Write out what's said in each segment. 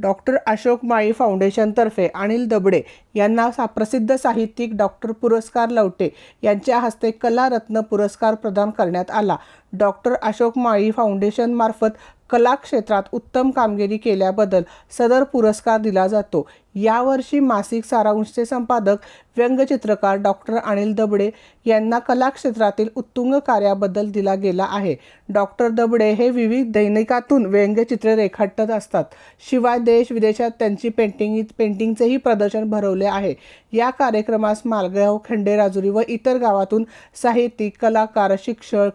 Doctor Ashok Mali फाउंडेशनतर्फे अनिल दबडे यांना सा प्रसिद्ध साहित्यिक डॉक्टर पुरस्कार लवटे यांच्या हस्ते कलारत्न पुरस्कार प्रदान करण्यात आला. डॉक्टर अशोक माळी फाउंडेशनमार्फत कला क्षेत्रात उत्तम कामगिरी केल्याबद्दल सदर पुरस्कार दिला जातो. यावर्षी मासिक सारांशचे संपादक व्यंगचित्रकार डॉक्टर अनिल दबडे यांना कला क्षेत्रातील उत्तुंग कार्याबद्दल दिला गेला आहे. डॉक्टर दबडे हे विविध दैनिकातून व्यंगचित्रे रेखाटत असतात. शिवाय देश विदेशात त्यांची पेंटिंग पेंटिंगचेही प्रदर्शन भरवले आहे. या कार्यक्रमास मालगाव खंडेराजुरी व इतर गावातून साहित्यिक कलाकार शिक्षक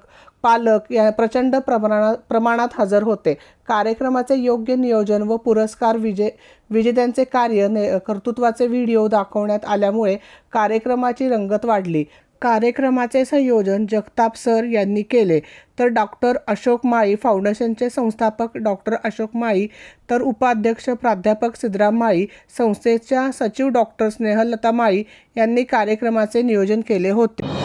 पालक या प्रचंड प्रमाणात प्रमाणात हजर होते. कार्यक्रमाचे योग्य नियोजन व पुरस्कार विजे विजेत्यांचे कार्य ने कर्तृत्वाचे व्हिडिओ दाखवण्यात आल्यामुळे कार्यक्रमाची रंगत वाढली. कार्यक्रमाचे संयोजन जगताप सर यांनी केले. तर डॉक्टर अशोक माळी फाउंडेशनचे संस्थापक डॉक्टर अशोक माळी तर उपाध्यक्ष प्राध्यापक सिद्धराम माळी संस्थेच्या सचिव डॉक्टर स्नेहलता माळी यांनी कार्यक्रमाचे नियोजन केले होते.